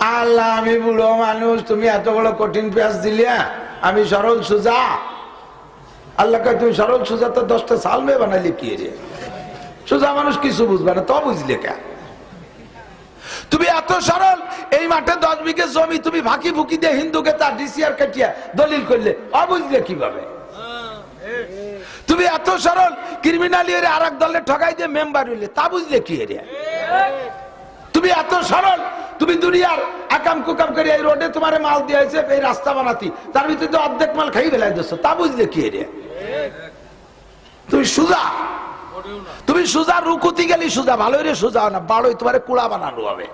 আল্লাহ, আমি বুড়ো মানুষ, তুমি এত বড় কঠিন পেঁয়াজ দিলিয়া, আমি সরল সুজা। আল্লাহ কে তুমি সরল সুজা তো দশটা সাল মেয়ে বানাইলে কি রে? সুজা মানুষ কিছু বুঝবে না, তো বুঝলে কে? তুমি এত সরল, এই মাঠে দশ বিঘে জমি তুমি ফাঁকি ফুকি দিয়ে হিন্দুকে তার ডিসিআর কাটিয়া দলিল করলে, অবুঝলে কীভাবে? তুমি এত সরল ক্রিমিনাল এর আর এক দলে ঠকাই দিয়ে মেম্বার হইলে, তা বুঝলে কি এরিয়া তুমি এত সরল তুমি দুনিয়ার আকাম কুকাম করে এই রোডে তোমার মাল দিয়ে হয়েছে এই রাস্তা বানাতি। তার ভিতরে তো অর্ধেক মাল খাই ফেলাই দিচ্ছ তা বুঝলে কি রে? তুমি সুজা? তুমি সুজা রুকুতি গেলি সুজা ভালো রে সুজা না ভালোই তোমার কুড়া বানানো হবে।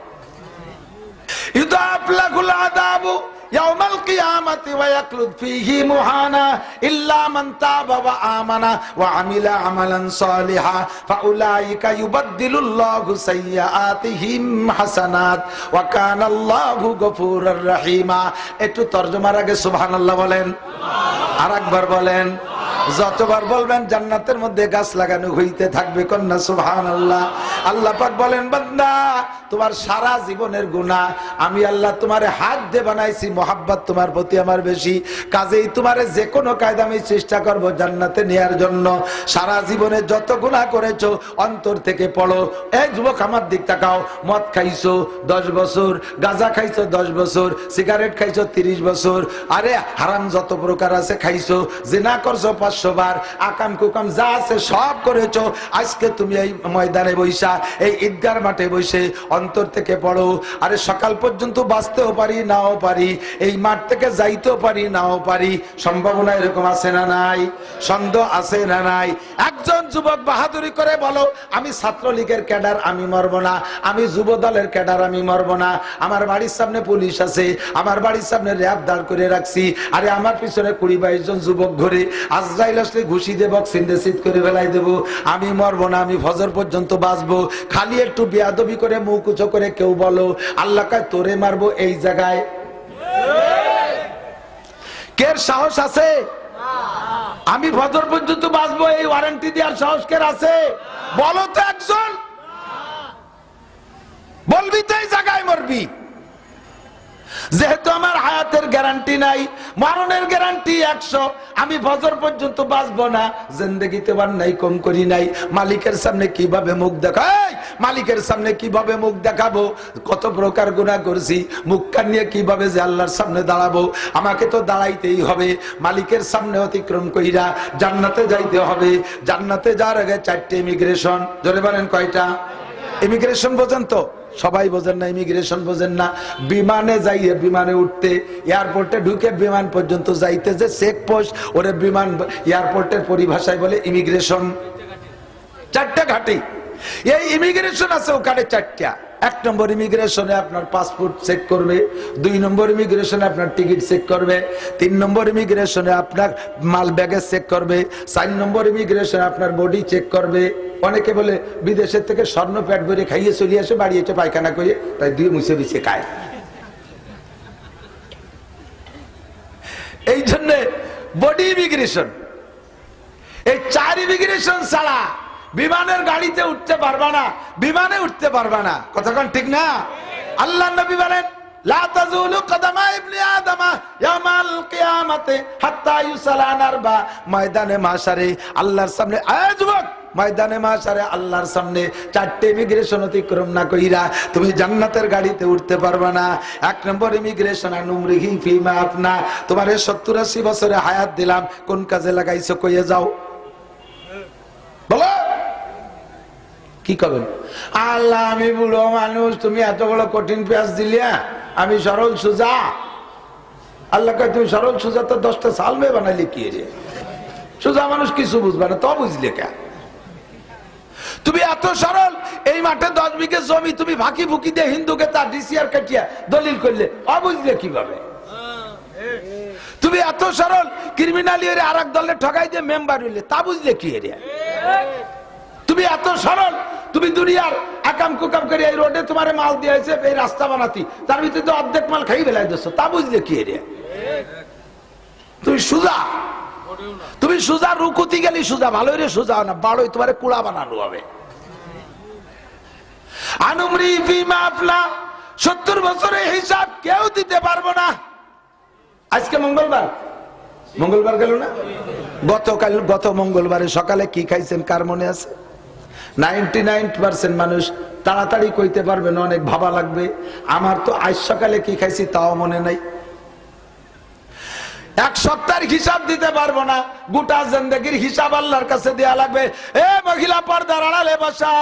ইয়াউমাল কিয়ামাতি ওয়া ইয়াকলুদ ফীহি মুহানা ইল্লা মান তাবা ওয়া আমানা ওয়া আমিলা আমালান সালিহা ফাউলাইকা ইউবাদদিলুল্লাহু সাইয়্যাতিহিম হাসানাত ওয়া কানা আল্লাহু গফুরার রাহিমা। একটু তরজমার আগে সুবহানাল্লাহ বলেন। আর একবার যতবার বলবেন জান্নাতের মধ্যে গাছ লাগানো হইতে থাকবে কন্যা সুবহান আল্লাহ আল্লাহ পাক বলেন, বান্দা, তোমার সারা জীবনের গুণা আমি আল্লাহ তোমারে হাত দিয়ে বানাইছি, মোহাব্বত তোমার প্রতি আমার বেশি। কাজেই তোমারে যে কোনো কায়দা আমি চেষ্টা করব জান্নাতে নেয়ার জন্য। সারা জীবনে যত গুণা করেছ, অন্তর থেকে পড়ো। এই যুবক আমার দিক তাকাও, মদ খাইছো দশ বছর, গাঁজা খাইছো দশ বছর, সিগারেট খাইছো তিরিশ বছর, আরে হারাম যত প্রকার আছে খাইছো, জেনা করছ পাঁচশো বার আকাম কুকাম যা আছে সব করেছ। আজকে তুমি এই ময়দানে বৈশা, এই ঈদগার মাঠে বসে অন্তর থেকে পড়ো। আরে সকাল পর্যন্ত বাঁচতেও পারি, নাও পারি। এই মাঠ থেকে যাইতেও পারি, নাও পারি। সম্ভাবনা এরকম আছে না নাই? সন্দেহ আছে না নাই? একজন যুবক বাহাদুরি করে বলো, আমি ছাত্রলীগের ক্যাডার, আমি মরবো না। আমি যুব দলের ক্যাডার, আমি মরবো না। আমার বাড়ির সামনে পুলিশ আছে, আমার বাড়ির সামনে র্যাব দাঁড় করে রাখছি। আরে আমার পিছনে কুড়ি বাইশ জন যুবক ঘুরে আজরাইল আসলে ঘুষি দেব সিন্ধে সিট করে ফেলাই দেবো। আমি মরবো না, আমি ফজর পর্যন্ত বাঁচবো। খালি একটু বেয়াদবি করে মুখ উঁচু করে কেউ বলো, আল্লাহ কায়, তোরে মারবো এই জায়গায়? কের সাহস আছে? আমি ফজর পর্যন্ত বাঁচবো, এই ওয়ারেন্টি দেওয়ার সাহস কের আছে? বলো তো একজন। বলবি তো এই জায়গায় মরবি। যেহেতু আমার হায়াতের গ্যারান্টি নাই, মরণের গ্যারান্টি একশো, আমি বছর পর্যন্ত বাঁচবো না। জিন্দগিতে বার নাই, কম করি নাই। মালিকের সামনে কীভাবে মুখ দেখাই মালিকের সামনে কীভাবে মুখ দেখাবো? কত প্রকার গুণা করছি মুখকান নিয়ে কীভাবে যে আল্লাহর সামনে দাঁড়াবো? আমাকে তো দাঁড়াইতেই হবে। মালিকের সামনে অতিক্রম কইরা জান্নাতে যাইতে হবে। জান্নাতে যাওয়ার আগে চারটে ইমিগ্রেশন ধরে বলেন কয়টা? ইমিগ্রেশন বোঝেন তো সবাই বোঝেন না ইমিগ্রেশন বোঝেন না। বিমানে যাইয়ে বিমানে উঠতে এয়ারপোর্টে ঢুকে বিমান পর্যন্ত যাইতে যে চেক পোস্ট ওরে বিমান এয়ারপোর্টের পরিভাষায় বলে ইমিগ্রেশন চারটা ঘাটি। এই ইমিগ্রেশন আছে ওখানে চারটা। এক নম্বর ইমিগ্রেশনে আপনার পাসপোর্ট চেক করবে, দুই নম্বর ইমিগ্রেশনে আপনার টিকিট চেক করবে, তিন নম্বর ইমিগ্রেশনে আপনার মাল ব্যাগেজ চেক করবে, চার নম্বর ইমিগ্রেশনে আপনার বডি চেক করবে। অনেকে বলে, বিদেশের থেকে স্বর্ণ প্যাট ভরে খাইয়ে চলে আসে, বাড়ি এসে পায়খানা করে, তাই দুই মুছে বিছে খায়। এই জন্যে বডি ইমিগ্রেশন এই চার ইমিগ্রেশন ছাড়া বিমানের গাড়িতে উঠতে পারবা না, বিমানে উঠতে পারবা না। কতক্ষণ ঠিক না? আল্লাহ নবী বলেন আল্লাহর সামনে আল্লাহর সামনে চারটে ইমিগ্রেশন না কইরা তুমি জান্নাতের গাড়িতে উঠতে পারবা না। এক নম্বর ইমিগ্রেশন আপনা তোমার সত্তর আশি বছরে হায়াত দিলাম, কোন কাজে লাগাইছো কইয়ে যাও। বলো। কি করবেন আল্লাহ, আমি বুড়ো মানুষ, তুমি এত বড় কঠিন পেঁয়াজ দিলিয়া, আমি সরল সুজা। আল্লাহ কয়, তুমি সরল সুজা তো দশটা সাল মেয়ে বানাইলে কি সুজা মানুষ কিছু বুঝবে না, তো বুঝলে কে? তুমি এত সরল, এই মাঠে দশ বিঘে জমি তুমি ফাঁকি ফুকি দিয়ে হিন্দুকে তার ডিসিআর কাটিয়া দলিল করলে, অবুঝলে কীভাবে? তুমি এত সরল ক্রিমিনাল এর আর এক দলে ঠকাই দিয়ে মেম্বার হইলে, তা বুঝলে কি এরিয়া তুমি এত সরল তুমি দুনিয়ার আকাম কুকাম করে এই রোডে তোমার মাল দিয়ে হয়েছে এই রাস্তা বানাতি। তার ভিতরে তো অর্ধেক মাল খাই ফেলাই দিচ্ছ তা বুঝলে কি এরিয়া তুমি সুজা? তুমি সুজা, রুকুতি গেলি সুজা ভালো রে সুজা না, বাড়োই তোমার কুড়া বানানো হবে। আনুমরি ফিমা আফলা সত্তর বছরে হিসাব কেউ দিতে পারব না। আজকে মঙ্গলবার? মঙ্গলবার গেল না? গতকাল, গত মঙ্গলবারে সকালে কি খাইছেন, কার মনে আছে? নাইনটি নাইন পার্সেন্ট মানুষ তাড়াতাড়ি কইতে পারবেন অনেক ভাবা লাগবে। আমার তো আজ সকালে কি খাইছি তাও মনে নাই। এক সপ্তাহের হিসাব দিতে পারব না। গোটা জিন্দগির হিসাব আল্লাহর কাছে দেয়া লাগবে। এ মহিলা পর্দার আড়ালে বসা।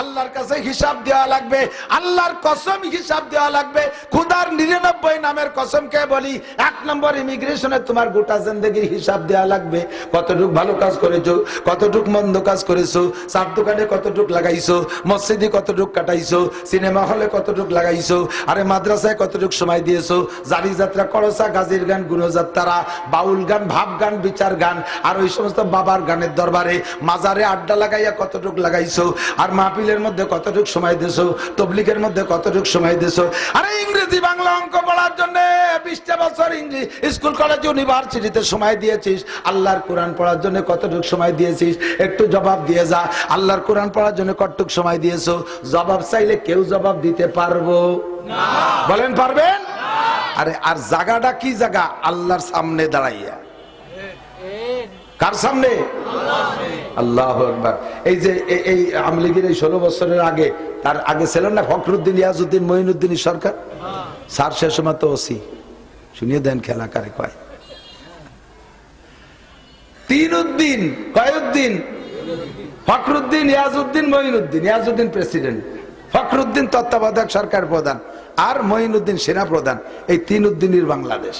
আল্লাহর কাছে হিসাব দেওয়া লাগবে। আল্লাহর কসম হিসাব দেওয়া লাগবে। খুদার নিরানব্বই নামের কসমকে বলি, এক নম্বর ইমিগ্রেশনে তোমার গোটা জিন্দগির হিসাব দেওয়া লাগবে। কতটুক ভালো কাজ করেছ, কতটুক মন্দ কাজ করেছ, চার দোকানে কতটুক লাগাইছো, মসজিদে কতটুক কাটাইছো, সিনেমা হলে কতটুক লাগাইছো, আরে মাদ্রাসায় কতটুক সময় দিয়েছ জারি যাত্রা করসা গাজীর গান গুণযাত্রা বাউল গান ভাব গান বিচার গান আর ওই সমস্ত বাবার গানের দরবারে মাজারে আড্ডা লাগাইয়া কতটুক লাগাইছো আর মাহফিলের মধ্যে কতটুক সময় দিয়েছ তবলিগের মধ্যে কতটুক সময় দিয়েছ আরে ইংরেজি বাংলা অঙ্ক পড়ার জন্য বিশটা বছর ইংলিশ স্কুল কলেজ ইউনিভার্সিটিতে সময় দিয়েছিস আল্লাহর কোরআন পড়ার জন্য কতটুক সময় দিয়েছিস একটু জবাব দিয়ে যা আল্লাহর কোরআন পড়ার জন্য কতটুক সময় দিয়েছ জবাব চাইলে কেউ জবাব দিতে পারব। বলেন পারবেন? আরে, আর জায়গাটা কি জায়গা আল্লাহর সামনে দাঁড়াইয়া। কার সামনে? আল্লাহ এই যে এই এই ষোলো বছরের আগে, তার আগে ছিল না ফখরুদ্দিন ইয়াজউদ্দিন মঈনুদ্দিন সরকার? স্যার সে সময় তো ওসি। শুনিয়ে দেন খেলা কারে কয়। তিন উদ্দিন ফখরুদ্দিন, ইয়াজউদ্দিন, মঈনুদ্দিন। ইয়াজউদ্দিন প্রেসিডেন্ট। ফখরুদ্দিন তত্ত্বাবধায়ক সরকার প্রধান। আর মঈনুদ্দিন সেনা প্রধান এই তিন উদ্দিনের বাংলাদেশ।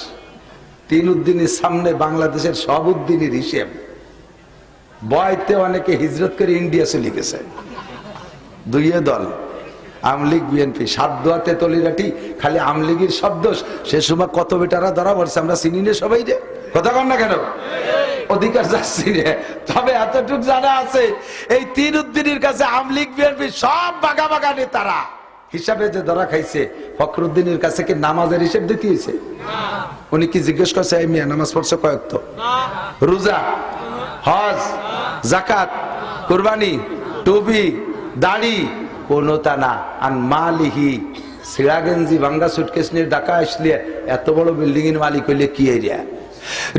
তিন উদ্দিনের সামনে বাংলাদেশের সব উদ্দিনের হিসেব। বয়তে অনেকে হিজরত করে ইন্ডিয়া চলে গেছে। দুইয়ে দল। আমলিগ বিএনপি, সাত দোয়াতে তলিরাটি, খালি আমলিগের শব্দ সে সময় কত বেটারা ধরা পড়ছে, আমরা চিনি না সবাই রে। কথা কন না কেন? অধিকার যাচ্ছি রে। তবে এতটুকু জানা আছে, এই তিন উদ্দিনের কাছে আমলিগ বিএনপি সব বাঘা বাগা নেতারা। হিসাবে যে ধরা খাইছে, ফখরুদ্দিনের কাছে কি নামাজের হিসেব দিতে হয়েছে উনি কি জিজ্ঞেস করছে, এই মিয়া, নামাজ পড়ছে কয়েক তো? রোজা, হজ জাকাত কুরবানি, টুপি, দাড়ি, কোনো তা না। আর মালিহি সিরাগেঞ্জি ভাঙ্গা সুটকেস নিয়ে ঢাকা আসলে এত বড় বিল্ডিং এর মালিক হইলে কি এরিয়া?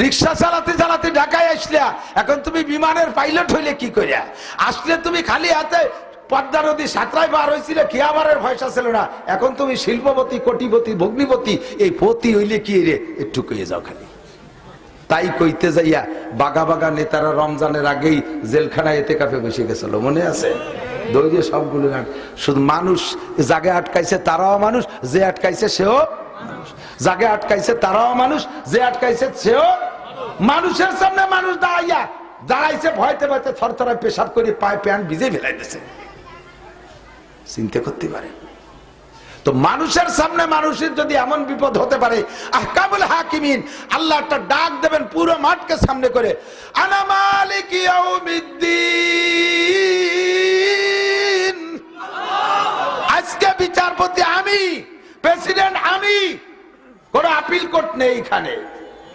রিক্সা চালাতে চালাতে ঢাকায় আসলে এখন তুমি বিমানের পাইলট হইলে কি করিয়া? আসলে তুমি খালি হাতে পদ্মা নদী সাঁতরায় বার হয়েছিল খিয়াবারের ভয়সা ছিল না। এখন তুমি শিল্পপতি, কোটিপতি, ভগ্নিপতি, এই পতি হইলে কি রে? একটু কইয়ে যাও খালি। তাই কইতে যাইয়া বাগা বাগা নেতারা রমজানের আগেই জেলখানায় এতে কাপে বসে গেছিল, মনে আছে? দৈর্য সবগুলো শুধু মানুষ জাগে আটকাইছে, তারাও মানুষ, যে আটকাইছে সেও জাগে আটকাইছে, তারাও মানুষ, যে আটকাইছে সেও মানুষের সামনে মানুষ দাঁড়াইয়া, দাঁড়াইছে, ভয়তে ভয়তে থরথরায় পেশাব করে পায়ে প্যান্ট ভিজে ফেলাইতেছে। চিন্তা করতে পারে। তো মানুষের সামনে মানুষের যদি এমন বিপদ হতে পারে, আহকামুল হাকিমিন, আল্লাহ একটা ডাক দেবেন পুরো মাঠকে সামনে করে, আনা মালিক আজকে বিচারপতি আমি, প্রেসিডেন্ট আমি, কোন আপিল কোর্ট নেই এখানে।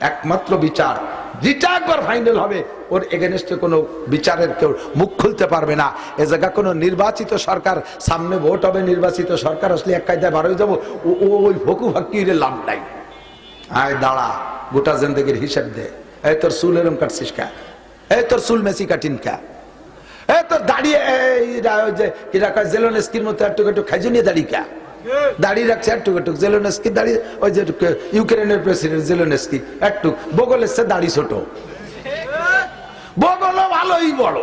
একমাত্র বিচার যেটা একবার ফাইনাল হবে, ওর এগেনস্টে কোনো বিচারের কেউ মুখ খুলতে পারবে না। এ জায়গা কোনো নির্বাচিত সরকার, সামনে ভোট হবে, নির্বাচিত সরকার আসলে এক কায়দায় বার হয়ে যাব, ও- ওই ভকু ভাক্কিরে লাভ নাই। আয় দাঁড়া, গোটা জিন্দগির হিসেব দে। এই তোর চুল এরম কাটছিস কা? এই তোর চুল মেসি কাটিন কা? এই তোর দাঁড়িয়ে, এই যে, কিরা কয় জেলোনেস্কির মতো একটু একটু খাইজো নিয়ে দাঁড়ি কা? দাঁড়িয়ে রাখছে একটু একটু জেলোনেস্কি দাঁড়িয়ে ওই যে ইউক্রেনের প্রেসিডেন্ট জেলোনেস্কি একটু বগল এসছে দাড়ি ছোট। বগলও ভালোই বড়।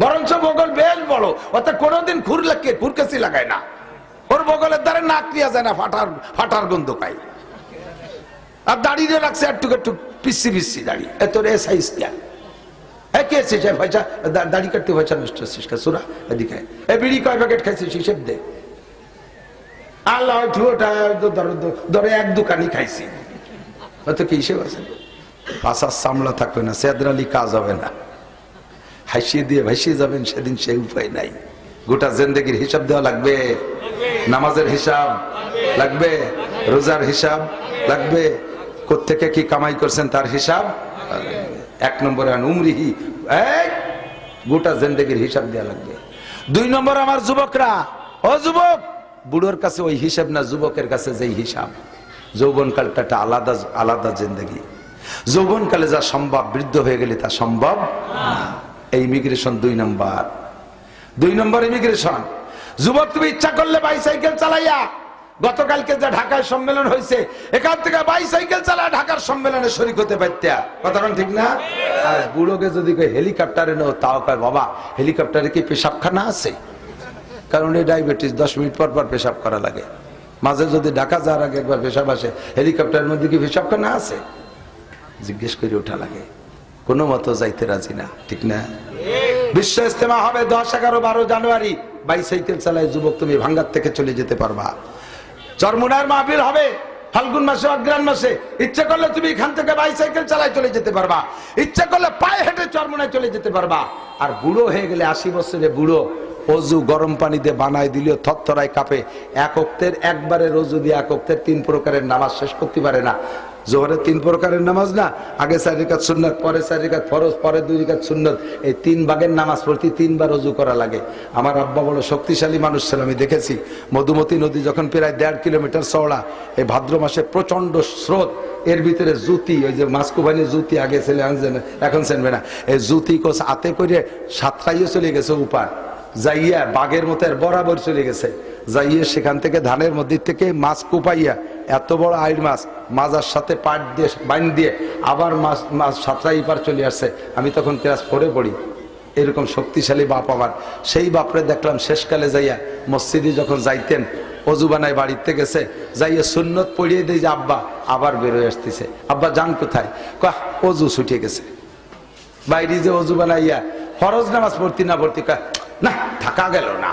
বরঞ্চ বগল বেশ বড়। অর্থাৎ কোনোদিন খুর লাগে খুরকেসি লাগায় না। ওর বগলের দ্বারা নাক নিয়ে যায় না, ফাটার ফাটার গন্ধ পাই আর দাঁড়িয়ে রাখছে একটু একটু পিসি পিসি দাঁড়িয়ে এত রে সাইজ কে এ কে এসেছে? পয়সা দাড়ি কাটতে পয়সা নষ্ট হচ্ছিস কা? সুরা, এদিকে এ বিড়ি কয় প্যাকেট খাইছিস? হিসেব দে। আল্লাহ ঠুয়োটা ধরো এক দোকানই খাইছি। হয়তো কি হিসেব আছে? পাশার সামলা থাকবে না সেদরালি কাজ হবে না। হাসিয়ে দিয়ে ভাসিয়ে যাবেন সেদিন সেই উপায় নাই। গোটা জেন্দেগির হিসাব দেওয়া লাগবে। নামাজের হিসাব লাগবে রোজার হিসাব লাগবে। কোত্থেকে কি কামাই করছেন তার হিসাব? এক নম্বরে উমরিহি এই, গোটা জেন্দেগির হিসাব দেওয়া লাগবে। দুই নম্বর আমার যুবকরা ও যুবক! বুড়োর কাছে ওই হিসাব না যুবকের কাছে যেই হিসাব। যৌবনকালটা একটা আলাদা আলাদা জিন্দগি। যৌবনকালে যা সম্ভব, বৃদ্ধ হয়ে গেলে তা সম্ভব এই ইমিগ্রেশন দুই নম্বর। দুই নম্বর ইমিগ্রেশন যুবক, তুমি ইচ্ছা করলে বাইসাইকেল চালাইয়া, গতকালকে যে ঢাকায় সম্মেলন হয়েছে, এখান থেকে বাইসাইকেল চালায় ঢাকার সম্মেলনে শরিক হতে পারতা কথা ঠিক না? আর বুড়োকে যদি হেলিকপ্টারে নেও, তাও কয়, বাবা হেলিকপ্টারে কি পেশাবখানা আছে? কারণ এই ডায়াবেটিস দশ মিনিট পর পর পেশাব করা লাগে। মাঝে যদি ঢাকা যাওয়ার আগে একবার পেশাব আসে, হেলিকপ্টারের মধ্যে কি পেশাবখানা আছে? জিজ্ঞেস করে ওঠা লাগে। কোনো মতো যাইতে রাজি না, ঠিক না? বিশ্ব ইস্তেমা হবে দশ, এগারো, বারো জানুয়ারি। বাইসাইকেল চালায় যুবক তুমি ভাঙ্গার থেকে চলে যেতে পারবা। চরমুনার মাহফিল হবে ফাল্গুন মাসে অগ্রাণ মাসে। ইচ্ছা করলে তুমি এখান থেকে বাইসাইকেল চালায় চলে যেতে পারবা। ইচ্ছা করলে পায়ে হেঁটে চরমুনায় চলে যেতে পারবা। আর বুড়ো হয়ে গেলে আশি বছরে বুড়ো অজু গরম পানি দিয়ে বানায় দিলেও থরথরায় কাঁপে। একক্তের একবারে রজু দিয়ে এক অক্তের তিন প্রকারের নামাজ শেষ করতে পারে না। জোহরের তিন প্রকারের নামাজ না? আগে চার রিকাত সুন্নত, পরে চার রিকাত ফরজ, পরে দুই রিকাত সুন্নত। এই তিন ভাগের নামাজ পড়তে তিনবার রজু করা লাগে। আমার আব্বা বড় শক্তিশালী মানুষ ছিল, আমি দেখেছি। মধুমতি নদী যখন প্রায় দেড় কিলোমিটার চওড়া, এই ভাদ্র মাসে প্রচণ্ড স্রোত। এর ভিতরে জুতি, ওই যে মাস্কুবানি জুতি আগে ছেলে এখন চেনবে না। এই জুতি কোষ হাতে করে সাতটাইও চলে গেছে উপার। যাইয়া বাঘের মতো বরাবর চলে গেছে। যাইয়ে সেখান থেকে ধানের মধ্যে থেকে মাছ কুপাইয়া এত বড় আইড় মাছ মাজার সাথে পাট দিয়ে বাইন দিয়ে আবার মাছ মাছ সাতটা পার চলে আসছে। আমি তখন ক্লাস ফোরে পড়ি। এরকম শক্তিশালী বাপ আমার। সেই বাপরে দেখলাম শেষকালে যাইয়া মসজিদে যখন যাইতেন অজু বানায় বাড়িতে গেছে যাইয়া সুন্নত পড়িয়ে দেয় যে আব্বা আবার বেরোয় আসতেছে। আব্বা যান কোথায়? কাহ অজু ছুটিয়ে গেছে। বাইরে যে অজু বানাইয়া ফরজ নামাজ পড়তি না পড়তি কয়, না থাকা গেল না।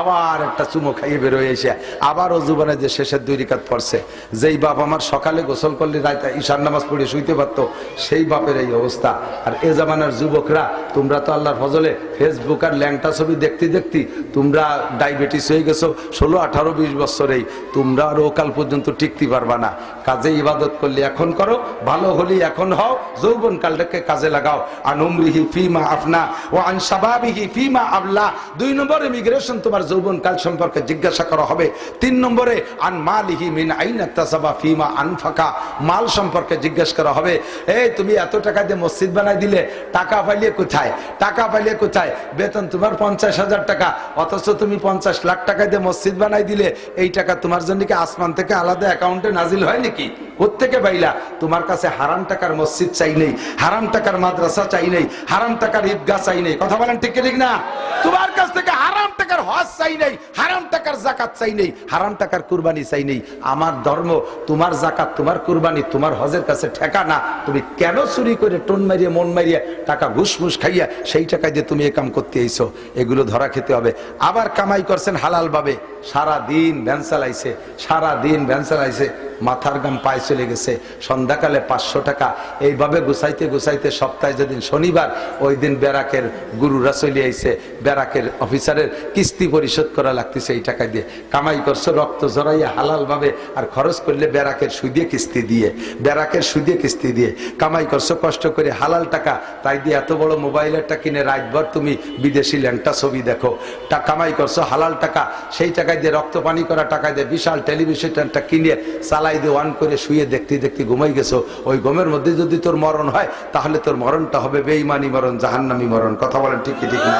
আবার একটা চুমো খাইয়ে বেরোয় এসে। আবার অজু বানায় যে শেষের দুই রিকাত পড়ছে, যেই বাপ আমার সকালে গোসল করলে রাতে ঈশান নামাজ পড়ে শুইতে পারতো, সেই বাপের এই অবস্থা। আর এ জামানার যুবকরা, তোমরা তো আল্লাহর ফজলে ফেসবুক আর ল্যাংটা ছবি দেখতে দেখতে তোমরা ডায়াবেটিস হয়ে গেছো, ষোলো, আঠারো, বিশ বছরেই তোমরা আর ওকাল পর্যন্ত টিকতে পারবা না। কাজে ইবাদত করলে এখন করো, ভালো হলে এখন হও, যৌবন কালটাকে কাজে লাগাও। আন উমরিহি ফিমা আফনা ও আন সাবাবিহি ফিমা আবলা। দুই নম্বর ইমিগ্রেশন তোমার যৌবন কাল সম্পর্কে জিজ্ঞাসা করা হবে। তিন নম্বরে, আন মালিহি মিন আইন তাসাবা ফিমা আনফাকা? মাল সম্পর্কে জিজ্ঞাসা করা হবে। এই, তুমি এত টাকা দিয়ে মসজিদ বানাই দিলে, টাকা পাইলে কোথায়? টাকা পাইলে কোথায়? বেতন তোমার পঞ্চাশ হাজার টাকা, অথচ তুমি পঞ্চাশ লাখ টাকা দিয়ে মসজিদ বানাই দিলে, এই টাকা তোমার জন্য কি আসমান থেকে আলাদা অ্যাকাউন্টে নাজিল হয় নাকি? কোথেকে পাইলা? তোমার কাছে হারাম টাকার মসজিদ চাই নেই, হারাম টাকার মাদ্রাসা চাই নেই, হারাম টাকার ঈদগাহ চাই নেই। কথা বলেন ঠিক না? তোমার কাছ থেকে হারাম টাকার হজ চাই নেই, হারাম টাকার জাকাত চাই নেই, হারাম টাকার কুরবানি চাই নেই। আমার ধর্ম, তোমার জাকাত, তোমার কুরবানি, তোমার হজের কাছে ঠেকা না তুমি কেন চুরি করে টোন মারিয়ে, মন মারিয়ে টাকা ঘুষ মুস খাইয়া সেই টাকা দিয়ে তুমি এ কাম করতে এইছো এগুলো ধরা খেতে হবে। আবার কামাই করছেন হালাল ভাবে। সারা দিন ভ্যান চালাইছে সারা দিন ভ্যান চালাইছে। মাথার গাম পায়ে চলে গেছে। সন্ধ্যাকালে পাঁচশো টাকা। এইভাবে গুছাইতে গুছাইতে সপ্তাহে যেদিন শনিবার, ওই দিন ব্যারাকের গুরুরা চলে আইছে। ব্যারাকের অফিসারের কিস্তি পরিশোধ করা লাগতেছে এই টাকা দিয়ে। কামাই করছ, রক্ত জড়াইয়া হালাল ভাবে আর খরচ করলে ব্যারাকের সুদিয়ে কিস্তি দিয়ে। ব্যারাকের সুদিয়ে কিস্তি দিয়ে। কামাই করছ, কষ্ট করে হালাল টাকা। তাই দিয়ে এত বড় মোবাইলেরটা কিনে রাতভর তুমি বিদেশি ল্যাংটা ছবি দেখো। টা কামাই করছ, হালাল টাকা। সেই টাকায় দিয়ে রক্ত পানি করা টাকা দিয়ে বিশাল টেলিভিশনটা কিনে চালাই দিয়ে ওয়ান করে শুয়ে দেখতে দেখতে ঘুমাই গেছো। ওই ঘুমের মধ্যে যদি তোর মরণ হয়, তাহলে তোর মরণটা হবে বেইমানি মরণ, জাহান্নামি মরণ। কথা বলেন ঠিক ঠিক না?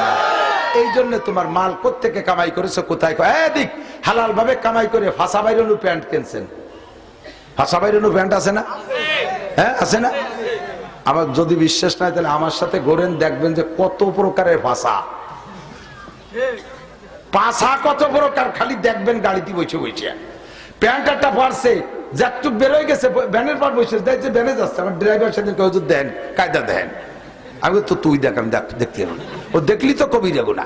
এই জন্য তোমার মাল কোত্থেকে কামাই করেছ, কোথায় দিক হালাল ভাবে কামাই করে ফাঁসা বাইরনু প্যান্ট কিনছেন। ফাঁসা বাইরনু প্যান্ট আছে না? হ্যাঁ আছে না? আমার যদি বিশ্বাস নাই, তাহলে আমার সাথে ঘোরেন, দেখবেন যে কত প্রকারের ভাষা পাশা কত প্রকার, খালি দেখবেন গাড়িতে বসে বসে। প্যান্ট একটা পারছে যাকটুক বেরোয় গেছে, ভ্যানের পর বসে দেখছে ভ্যানে যাচ্ছে, আমার ড্রাইভার সাথে কেউ দেন, কায়দা দেন। আমি তো তুই দেখ, আমি দেখ- দেখতে না। ও দেখলি তো কবি যাব না।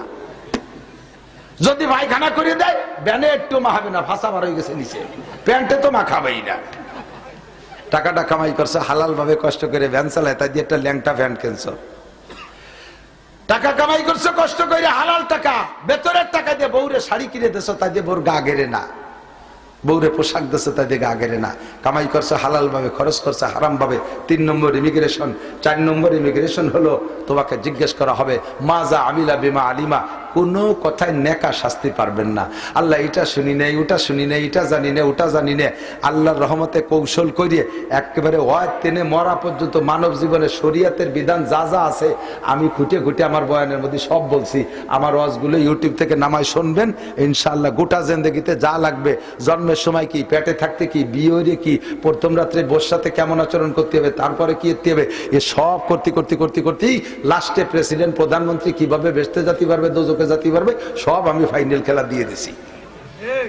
যদি পায়খানা করে দেয় ব্যানে একটু মাখাবে না ফাঁসা বার হয়ে গেছে নিচে। প্যান্টে তো মাখাবেই না। টাকাটা কামাই করছে হালাল ভাবে কষ্ট করে ভ্যান চালায়, তাই দিয়ে একটা ল্যাংটা ভ্যান কিনছো। টাকা কামাই করছ, কষ্ট করে হালাল টাকা, বেতনের টাকা দিয়ে বউরে শাড়ি কিনে দেছো তাই দিয়ে বউর গা গেরে না। বউরে পোশাক দিচ্ছে তাই দেখে গা গেরে না। কামাই করছে, হালালভাবে খরচ করছে হারাম ভাবে তিন নম্বর ইমিগ্রেশন চার নম্বর ইমিগ্রেশন হলো তোমাকে জিজ্ঞেস করা হবে, মা যা আমিলা বিমা আলিমা কোনো কথায় নেকা শাস্তি পারবেন না। আল্লাহ এটা শুনি নেই, ওটা শুনি নেই, এটা জানি না ওটা জানি না আল্লাহর রহমতে কৌশল করিয়ে একেবারে ওয়াজ টেনে মরা পর্যন্ত মানব জীবনে শরীয়তের বিধান যা যা আছে, আমি খুঁটে খুঁটে আমার বয়ানের মধ্যে সব বলছি। আমার ওয়াজগুলো ইউটিউব থেকে নামায় শুনবেন, ইনশাআল্লাহ গোটা জেন্দেগিতে যা লাগবে। জন্মের সময় কি, পেটে থাকতে কি, বিয়ে কি, প্রথম রাত্রে বর্ষাতে কেমন আচরণ করতে হবে, তারপরে কি করতে হবে, এ সব করতে করতে করতে, করতেই লাস্টে প্রেসিডেন্ট প্রধানমন্ত্রী কীভাবে বেসতে জাতি পারবে দোজকে জাতি পারবে, সব আমি ফাইনাল খেলা দিয়ে দিছি।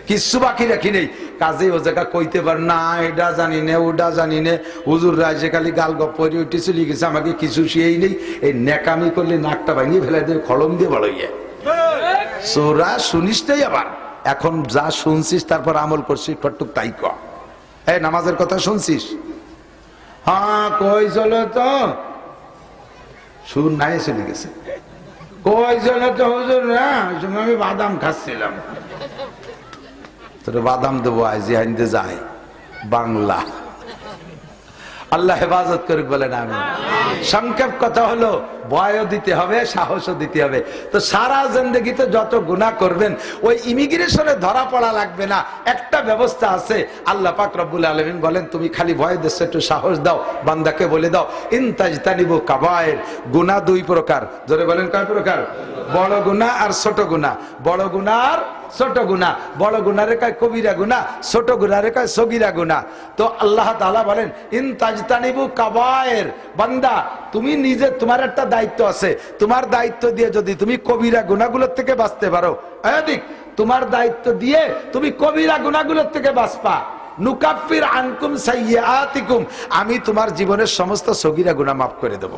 কিচ্ছু বাকি রাখি নেই। কাজে ও জায়গা কইতে পার, না, এটা জানি না, ওটা জানি না। হুজুর রাজে খালি গাল গপ করে উঠে চলে গেছে, আমাকে কিছু শিয়েই নেই। এই নেকামি করলে নাকটা ভাঙিয়ে ফেলে দেবে, খড়ম দিয়ে বড় ইয়ে সোরা শুনিস নাই আবার? এখন যা শুনছিস, তারপর আমল করছিস ফটুক তাই ক। এই নামাজের কথা শুনছিস? হ্যাঁ কই চলো তো? সুর নাই চলে গেছে। না ওই সময় আমি বাদাম খাচ্ছিলাম। তোর বাদাম দেবো আজ হাইন্দে যায়। বাংলা। আল্লাহ হেফাজত করুক বলেন আমি সংক্ষেপ কথা হলো ভয়ও দিতে হবে সাহসও দিতে হবে। তো সারা জিন্দগিতে যত গুণা করবেন ওই ইমিগ্রেশনে ধরা পড়া লাগবে না। একটা ব্যবস্থা আছে আল্লাহ পাক রব্বুল আলমিন বলেন তুমি খালি ভয় দেশে একটু সাহস দাও বান্দাকে বলে দাও। ইনতাজতানিবু কাবায়ের। গুনাহ দুই প্রকার। জোরে বলেন কয় প্রকার? বড় গুনাহ আর ছোট গুনাহ। বড় আর ছোট গুনাহ, বড় গুনারে কয় কবিরা গুনাহ, ছোট গুনারে কয় সগিরা গুনাহ। তো আল্লাহ তাআলা বলেন, ইন তাজতানিবু কাবায়ের বান্দা, তুমি নিজে, তোমার একটা দায়িত্ব আছে। তোমার দায়িত্ব দিয়ে যদি তুমি কবিরা গুনাহগুলোর থেকে বাঁচতে পারো এদিক তোমার দায়িত্ব দিয়ে তুমি কবিরা গুনাহগুলোর থেকে বাঁচবা। নুকাফির আনকুম সাইয়্যাতিকুম, আমি তোমার জীবনের সমস্ত সগিরা গুনাহ মাফ করে দেব।